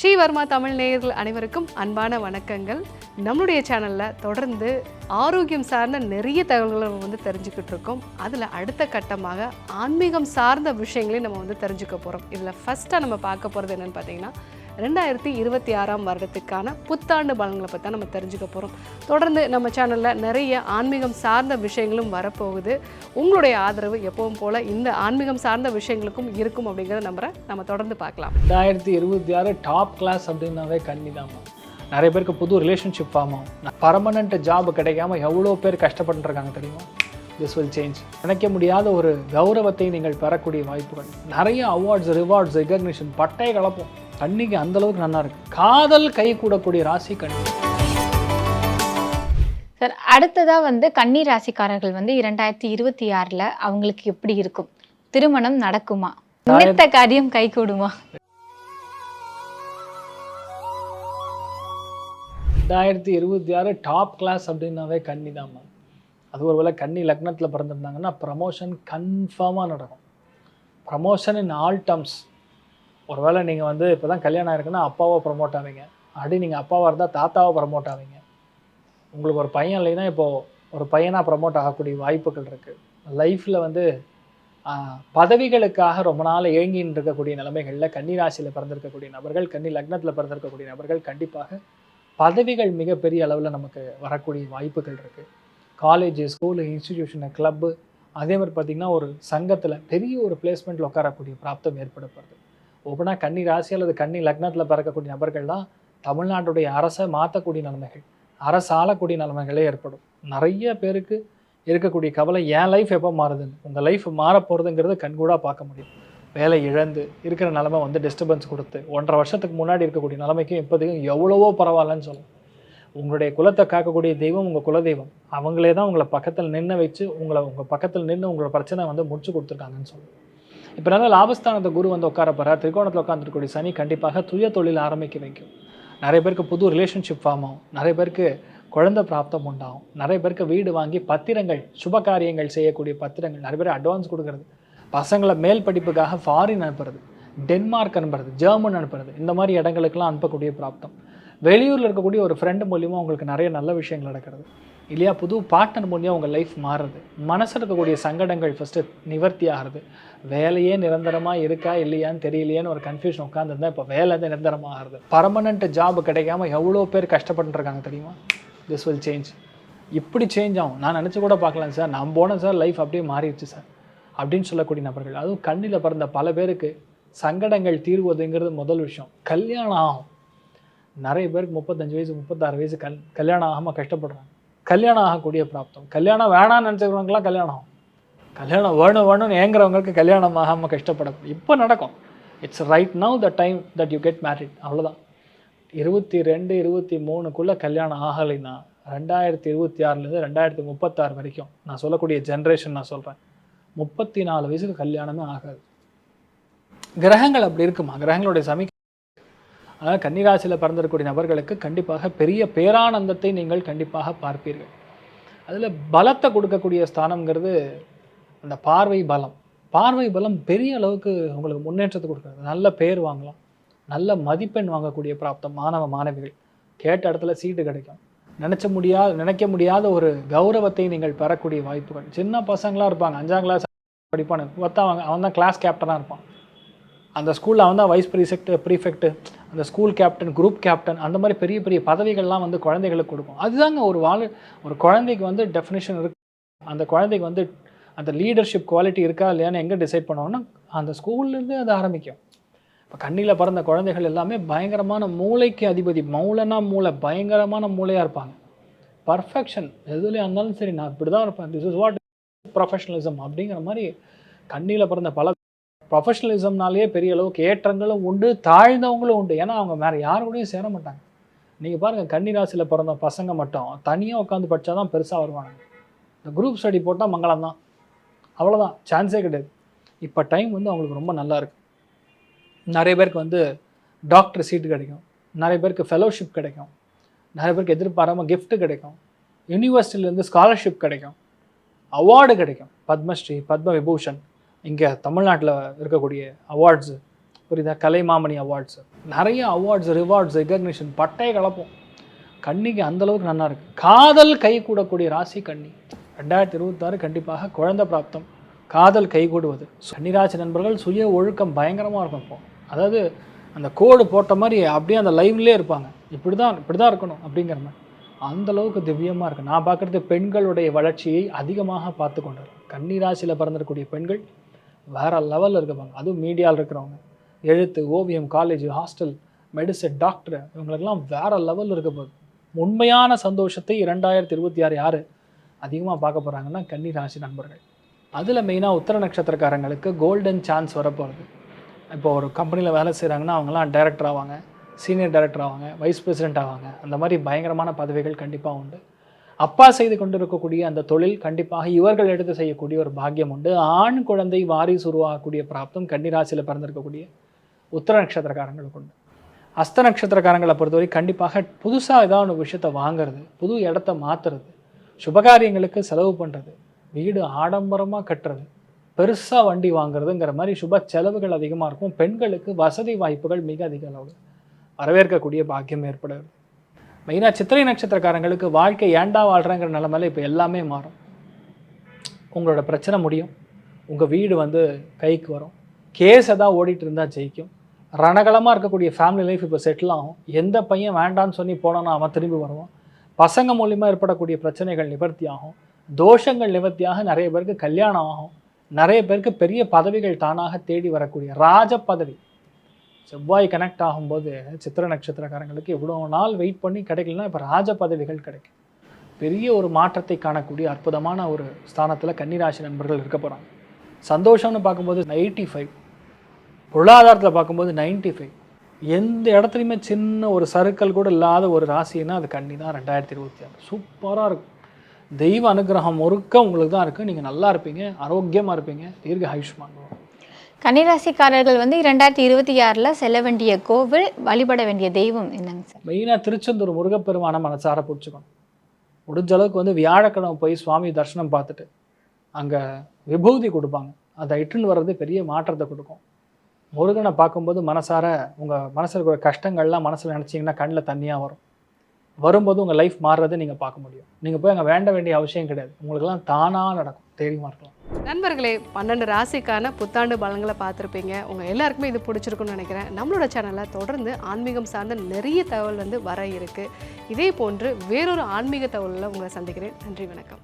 ஸ்ரீவர்மா தமிழ் நேயர்கள் அனைவருக்கும் அன்பான வணக்கங்கள். நம்மளுடைய சேனலில் தொடர்ந்து ஆரோக்கியம் சார்ந்த நிறைய தகவல்களை நம்ம வந்து தெரிஞ்சுக்கிட்டு இருக்கோம். அதில் அடுத்த கட்டமாக ஆன்மீகம் சார்ந்த விஷயங்களையும் நம்ம வந்து தெரிஞ்சுக்க போகிறோம் இதில் ஃபஸ்ட்டாக நம்ம பார்க்க போகிறது என்னென்னு பார்த்தீங்கன்னா ரெண்டாயிரத்தி இருபத்தி ஆறாம் வருடத்துக்கான புத்தாண்டு பலன்களை பற்றி தான் நம்ம தெரிஞ்சுக்க போகிறோம் தொடர்ந்து நம்ம சேனலில் நிறைய ஆன்மீகம் சார்ந்த விஷயங்களும் வரப்போகுது. உங்களுடைய ஆதரவு எப்பவும் போல் இந்த ஆன்மீகம் சார்ந்த விஷயங்களுக்கும் இருக்கும் அப்படிங்கிறத நம்புகிறேன் நம்ம தொடர்ந்து பார்க்கலாம். ரெண்டாயிரத்தி இருபத்தி ஆறு டாப் கிளாஸ் அப்படின்னாவே கன்னி நிறைய பேருக்கு புது ரிலேஷன்ஷிப் ஃபார்ம் ஆகும் பர்மனண்ட் ஜாப் கிடைக்காம எவ்வளோ பேர் கஷ்டப்பட்டுருக்காங்க தெரியுமா? திஸ் வில் சேஞ்ச் நினைக்க முடியாத ஒரு கௌரவத்தை நீங்கள் பெறக்கூடிய வாய்ப்புகள். நிறைய அவார்ட்ஸ் ரிவார்ட்ஸ் ரெகக்னிஷன் பட்டை கலப்போம். கண்ணிக்கு அந்த அளவுக்கு நல்லா இருக்கு. காதல் கை கூடக்கூடிய ராசி கண்ணி சார் அடுத்ததா வந்து கன்னி ராசிக்காரர்கள் வந்து இரண்டாயிரத்தி இருபத்தி ஆறுல அவங்களுக்கு எப்படி இருக்கும்? திருமணம் நடக்குமா? நினைத்த காரியம் கைகூடுமா ரெண்டாயிரத்தி இருபத்தி ஆறு டாப் கிளாஸ் அப்படின்னாவே கன்னி தான் அது ஒரு வேளை கன்னி லக்னத்தில் பிறந்திருந்தாங்கன்னா ப்ரமோஷன் கன்ஃபார்மாக நடக்கும். ப்ரமோஷன் இன் ஆல் டர்ம்ஸ் ஒருவேளை நீங்கள் வந்து இப்போ தான் கல்யாணம் ஆயிருக்குன்னா அப்பாவை ப்ரமோட் ஆவீங்க. அப்படி நீங்கள் அப்பாவாக இருந்தால் தாத்தாவை ப்ரமோட் ஆவீங்க. உங்களுக்கு ஒரு பையன் இல்லைன்னா இப்போது ஒரு பையனாக ப்ரமோட் ஆகக்கூடிய வாய்ப்புகள் இருக்குது லைஃப்பில் வந்து பதவிகளுக்காக ரொம்ப நாள் ஏங்கின்னு இருக்கக்கூடிய நிலைமைகளில் கன்னி ராசியில் பிறந்திருக்கக்கூடிய நபர்கள் கன்னி லக்னத்தில் பிறந்திருக்கக்கூடிய நபர்கள் கண்டிப்பாக பதவிகள் மிகப்பெரிய அளவில் நமக்கு வரக்கூடிய வாய்ப்புகள் இருக்குது காலேஜ் ஸ்கூலு இன்ஸ்டிடியூஷனு கிளப்பு அதே மாதிரி பார்த்திங்கன்னா ஒரு சங்கத்தில் பெரிய ஒரு பிளேஸ்மெண்ட்டில் உட்காரக்கூடிய பிராப்தம் ஏற்படப்படுது ஒவ்வொன்றா கன்னி ராசி அல்லது கன்னி லக்னத்தில் பிறக்கக்கூடிய நபர்கள் தான் தமிழ்நாட்டுடைய அரசை மாற்றக்கூடிய நிலைமைகள் அரசு ஆளக்கூடிய நிலைமைகளே ஏற்படும். நிறைய பேருக்கு இருக்கக்கூடிய கவலை என் லைஃப் எப்போ மாறுதுன்னு உங்கள் லைஃப் மாற போகிறதுங்கிறத கண்கூடாக பார்க்க முடியும். வேலை இழந்து இருக்கிற நிலமை வந்து டிஸ்டர்பன்ஸ் கொடுத்து ஒன்றரை வருஷத்துக்கு முன்னாடி இருக்கக்கூடிய நிலைமைக்கும் இப்போதைக்கும் எவ்வளவோ பரவாயில்லன்னு சொல்லணும் உங்களுடைய குலத்தை காக்கக்கூடிய தெய்வம் உங்கள் குலதெய்வம். அவங்களே தான் உங்களை பக்கத்தில் நின்று வச்சு உங்களை உங்கள் பக்கத்தில் நின்று உங்களோட பிரச்சனை வந்து முடிச்சு கொடுத்துருக்காங்கன்னு சொல்லுவோம் இப்போ நல்ல லாபஸ்தானத்தை குரு வந்து உட்கார போகிறார் திரிகோணத்தில் உட்காந்துருக்கக்கூடிய சனி கண்டிப்பாக துய தொழில் ஆரம்பிக்க வைக்கும். நிறைய பேருக்கு புது ரிலேஷன்ஷிப் ஃபார்ம் ஆகும். நிறைய பேருக்கு குழந்தை பிராப்தம் உண்டாகும். நிறைய பேருக்கு வீடு வாங்கி பத்திரங்கள் சுப காரியங்கள் செய்யக்கூடிய பத்திரங்கள் நிறைய பேர் அட்வான்ஸ் கொடுக்கறது. பசங்களை மேல் படிப்புக்காக ஃபாரின் அனுப்புறது. டென்மார்க் அனுப்புறது ஜெர்மன் அனுப்புறது. இந்த மாதிரி இடங்களுக்கெல்லாம் அனுப்பக்கூடிய பிராப்தம். வெளியூரில் இருக்கக்கூடிய ஒரு ஃப்ரெண்டு மூலியமாக உங்களுக்கு நிறைய நல்ல விஷயங்கள் நடக்கிறது. இல்லையா? புது பார்ட்னர் மூலியம் உங்கள் லைஃப் மாறுறது. மனசில் இருக்கக்கூடிய சங்கடங்கள் ஃபஸ்ட்டு நிவர்த்தி ஆகிறது. வேலையே நிரந்தரமாக இருக்கா இல்லையான்னு தெரியலையேன்னு ஒரு கன்ஃபியூஷன் உட்காந்துருந்தா இப்போ வேலை தான் நிரந்தரமாக ஆகுது பர்மனண்ட் ஜாப் கிடைக்காம எவ்வளோ பேர் கஷ்டப்பட்டுருக்காங்க தெரியுமா? திஸ் வில் சேஞ்ச் இப்படி சேஞ்ச் ஆகும். நான் நினச்சி கூட பார்க்கலாம் சார் நான் போனேன் சார் லைஃப் அப்படியே மாறிடுச்சு சார் அப்படின்னு சொல்லக்கூடிய நபர்கள். அதுவும் கண்ணில் பிறந்த பல பேருக்கு சங்கடங்கள் தீர்வதுங்கிறது முதல் விஷயம். கல்யாணம் ஆகும். நிறைய பேருக்கு முப்பத்தஞ்சு வயசு முப்பத்தாறு வயசு கல் கல்யாணம் ஆகாமல் கஷ்டப்படுறாங்க. கல்யாணம் ஆகக்கூடிய பிராப்தம். கல்யாணம் வேணாம்னு நினச்சிக்கிறவங்களாம் கல்யாணம் ஆகும். கல்யாணம் வேணும் வேணும்னு ஏங்குறவங்களுக்கு கல்யாணம் ஆகாமல் கஷ்டப்படக்கூடும் இப்போ நடக்கும். It's right now the time that you get married அவ்வளோதான் இருபத்தி ரெண்டு இருபத்தி மூணுக்குள்ளே கல்யாணம் ஆகலைன்னா ரெண்டாயிரத்தி இருபத்தி ஆறுலேருந்து ரெண்டாயிரத்தி முப்பத்தாறு வரைக்கும் நான் சொல்லக்கூடிய ஜென்ரேஷன் நான் சொல்கிறேன் முப்பத்தி நாலு வயசுக்கு கல்யாணமே ஆகாது. கிரகங்கள் அப்படி இருக்குமா? கிரகங்களுடைய சமீ அதாவது கன்னிராசியில் பிறந்திருக்கக்கூடிய நபர்களுக்கு கண்டிப்பாக பெரிய பேரானந்தத்தை நீங்கள் கண்டிப்பாக பார்ப்பீர்கள். அதில் பலத்தை கொடுக்கக்கூடிய ஸ்தானங்கிறது அந்த பார்வை பலம். பார்வை பலம் பெரிய அளவுக்கு உங்களுக்கு முன்னேற்றத்தை கொடுக்குறது நல்ல பேர் வாங்கலாம். நல்ல மதிப்பெண் வாங்கக்கூடிய பிராப்தம் மாணவ மாணவிகள். கேட்ட இடத்துல சீட்டு கிடைக்கும். நினச்ச முடியாத நினைக்க முடியாத ஒரு கௌரவத்தை நீங்கள் பெறக்கூடிய வாய்ப்புகள். சின்ன பசங்களாக இருப்பாங்க. அஞ்சாம் கிளாஸ் படிப்பானு பார்த்தா அவங்க அவன் தான் கிளாஸ் கேப்டனாக இருப்பான். அந்த ஸ்கூலில் அவன் தான் வைஸ் ப்ரிசெக்ட் ப்ரீஃபெக்ட் அந்த ஸ்கூல் கேப்டன் குரூப் கேப்டன் அந்த மாதிரி பெரிய பெரிய பதவிகள்லாம் வந்து குழந்தைகளுக்கு கொடுக்கும். அதுதாங்க ஒரு வாழ் ஒரு குழந்தைக்கு வந்து டெஃபினேஷன் இருக்கு. அந்த குழந்தைக்கு வந்து அந்த லீடர்ஷிப் குவாலிட்டி இருக்கா இல்லையான்னு எங்கே டிசைட் பண்ணுவோம்னா அந்த ஸ்கூல்லேருந்து அது ஆரம்பிக்கும். இப்போ கண்ணியில் பிறந்த குழந்தைகள் எல்லாமே பயங்கரமான மூளைக்கு அதிபதி மௌலனா மூளை பயங்கரமான மூளையாக இருப்பாங்க. பர்ஃபெக்ஷன் எதுலேயும் இருந்தாலும் சரி நான் இப்படி தான் இருப்பேன். திஸ் இஸ் வாட் ப்ரொஃபஷனலிசம் அப்படிங்கிற மாதிரி கண்ணியில் பிறந்த பல ப்ரொஃபஷனலிசம்னாலேயே பெரிய அளவுக்கு ஏற்றங்களும் உண்டு தாழ்ந்தவங்களும் உண்டு. ஏன்னா அவங்க வேறு யாரு கூடயும் சேர மாட்டாங்க. நீங்கள் பாருங்கள் கன்னிராசியில் பிறந்த பசங்க மட்டும் தனியாக உட்காந்து படித்தா தான் பெருசாக வருவாங்க. இந்த குரூப் ஸ்டடி போட்டால் மங்களம் தான். அவ்வளோதான் சான்ஸே கிடையாது. இப்போ டைம் வந்து அவங்களுக்கு ரொம்ப நல்லா இருக்கு. நிறைய பேருக்கு வந்து டாக்டர் சீட்டு கிடைக்கும். நிறைய பேருக்கு ஃபெலோஷிப் கிடைக்கும். நிறைய பேருக்கு எதிர்பாராமல் கிஃப்ட்டு கிடைக்கும். யூனிவர்சிட்டியிலேருந்து ஸ்காலர்ஷிப் கிடைக்கும். அவார்டு கிடைக்கும். பத்மஸ்ரீ பத்ம விபூஷன். இங்கே தமிழ்நாட்டில் இருக்கக்கூடிய அவார்ட்ஸு புரியுதா? கலை மாமணி அவார்ட்ஸு நிறைய அவார்ட்ஸ் ரிவார்ட்ஸ் ரெகக்னிஷன் பட்டைய கலப்போம். கன்னிக்கு அந்தளவுக்கு நல்லா இருக்குது காதல் கை கூடக்கூடிய ராசி கன்னி. ரெண்டாயிரத்தி இருபத்தாறு கண்டிப்பாக குழந்தை பிராப்தம். காதல் கைகூடுவது கன்னிராசி நண்பர்கள் சுய ஒழுக்கம் பயங்கரமாக இருக்கும் இப்போ. அதாவது அந்த கோடு போட்ட மாதிரி அப்படியே அந்த லைவ்லேயே இருப்பாங்க. இப்படி தான் இப்படி தான் இருக்கணும் அப்படிங்கிற மாதிரி. அந்த அளவுக்கு திவ்யமாக இருக்குது நான் பார்க்குறது பெண்களுடைய வளர்ச்சியை அதிகமாக பார்த்து கொண்டார் கன்னிராசியில் கன்னி ராசியில் பிறந்திருக்கக்கூடிய பெண்கள் வேறு லெவலில் இருக்கப்பாங்க அதுவும் மீடியாவில் இருக்கிறவங்க. எழுத்து ஓவியம் காலேஜ் ஹாஸ்டல் மெடிசன் டாக்டர் இவங்களுக்கெல்லாம் வேற லெவலில் இருக்க போகுது. உண்மையான சந்தோஷத்தை இரண்டாயிரத்தி இருபத்தி ஆறு யார் அதிகமாக பார்க்க போகிறாங்கன்னா கன்னி ராசி நண்பர்கள். அதில் மெயினாக உத்தர நட்சத்திரக்காரங்களுக்கு கோல்டன் சான்ஸ் வரப்போகிறது இப்போ ஒரு கம்பெனியில் வேலை செய்கிறாங்கன்னா அவங்களாம் டைரக்டர் ஆவாங்க சீனியர் டைரக்டர் ஆவாங்க வைஸ் பிரசிடென்ட் ஆவாங்க. அந்த மாதிரி பயங்கரமான பதவிகள் கண்டிப்பாக உண்டு. அப்பா செய்து கொண்டிருக்கக்கூடிய அந்த தொழில் கண்டிப்பாக இவர்கள் எடுத்து செய்யக்கூடிய ஒரு பாக்கியம் உண்டு. ஆண் குழந்தை வாரிசு உருவாகக்கூடிய பிராப்தம் கன்னிராசியில் பிறந்திருக்கக்கூடிய உத்தர நட்சத்திரக்காரங்களுக்கு உண்டு. அஸ்த நட்சத்திரக்காரங்களை பொறுத்தவரை கண்டிப்பாக புதுசாக ஏதாவது ஒரு விஷயத்தை வாங்குறது புது இடத்த மாற்றுறது சுபகாரியங்களுக்கு செலவு பண்ணுறது வீடு ஆடம்பரமாக கட்டுறது பெருசாக வண்டி வாங்குறதுங்கிற மாதிரி சுப செலவுகள் அதிகமாக இருக்கும். பெண்களுக்கு வசதி வாய்ப்புகள் மிக அதிக அளவில் வரவேற்கக்கூடிய பாக்கியம் ஏற்படுகிறது. மெயினாக சித்திரை நட்சத்திரக்காரங்களுக்கு வாழ்க்கை ஏண்டா வாழ்கிறேங்கிற நிலமையில இப்போ எல்லாமே மாறும். உங்களோட பிரச்சனை முடியும். உங்கள் வீடு வந்து கைக்கு வரும். கேஸ் எதாவது ஓடிட்டு இருந்தால் ஜெயிக்கும். ரணகலமாக இருக்கக்கூடிய ஃபேமிலி லைஃப் இப்போ செட்டில் ஆகும். எந்த பையன் வேண்டான்னு சொல்லி போனோன்னா அவன் திரும்பி வருவான். பசங்க மூலிமா ஏற்படக்கூடிய பிரச்சனைகள் நிவர்த்தி ஆகும். தோஷங்கள் நிவர்த்தியாக நிறைய பேருக்கு கல்யாணம் ஆகும். நிறைய பேருக்கு பெரிய பதவிகள் தானாக தேடி வரக்கூடிய ராஜ பதவி. செவ்வாய் கனெக்ட் ஆகும்போது சித்திர நட்சத்திரக்காரங்களுக்கு எவ்வளோ நாள் வெயிட் பண்ணி கிடைக்கலனா இப்போ ராஜ பதவிகள் கிடைக்கும். பெரிய ஒரு மாற்றத்தை காணக்கூடிய அற்புதமான ஒரு ஸ்தானத்தில் கன்னிராசி நண்பர்கள் இருக்க போகிறாங்க சந்தோஷம்னு பார்க்கும்போது எயிட்டி ஃபைவ் பொருளாதாரத்தில் பார்க்கும்போது 95 ஃபைவ் எந்த இடத்துலையுமே சின்ன ஒரு சறுக்கல் கூட இல்லாத ஒரு ராசின்னா அது கண்ணி தான் ரெண்டாயிரத்தி இருபத்தி ஆறு. சூப்பராக இருக்கும். தெய்வ அனுகிரகம் முறுக்க உங்களுக்கு தான் இருக்குது நீங்கள் நல்லா இருப்பீங்க ஆரோக்கியமாக இருப்பீங்க தீர்க்க ஆயுஷ்மான். கன்னிராசிக்காரர்கள் வந்து இரண்டாயிரத்தி இருபத்தி ஆறில் செல்ல வேண்டிய கோவில் வழிபட வேண்டிய தெய்வம் என்னங்க சார்? மெயினாக திருச்செந்தூர் முருகப்பெருமான மனசார பிடிச்சிக்கணும். முடிஞ்ச அளவுக்கு வந்து வியாழக்கிழமை போய் சுவாமி தரிசனம் பார்த்துட்டு அங்கே விபூதி கொடுப்பாங்க. அதை இட்டுன்னு வர்றது பெரிய மாற்றத்தை கொடுக்கும். முருகனை பார்க்கும்போது மனசார உங்கள் மனசில் இருக்கிற கஷ்டங்கள்லாம் மனசில் நினச்சிங்கன்னா கண்ணில் தண்ணியாக வரும். வரும்போது உங்கள் லைஃப் மாறுறதை நீங்கள் பார்க்க முடியும். நீங்கள் போய் அங்கே வேண்ட வேண்டிய அவசியம் கிடையாது. உங்களுக்கெல்லாம் தானாக நடக்கும். தைரியமாக இருக்கலாம். நண்பர்களே பன்னெண்டு ராசிக்கான புத்தாண்டு பலன்களை பார்த்துருப்பீங்க. உங்கள் எல்லாருக்குமே இது பிடிச்சிருக்குன்னு நினைக்கிறேன். நம்மளோட சேனலை தொடர்ந்து ஆன்மீகம் சார்ந்த நிறைய தகவல் வந்து வர இருக்கு. இதே போன்று வேறொரு ஆன்மீக தகவலில் உங்களை சந்திக்கிறேன். நன்றி வணக்கம்.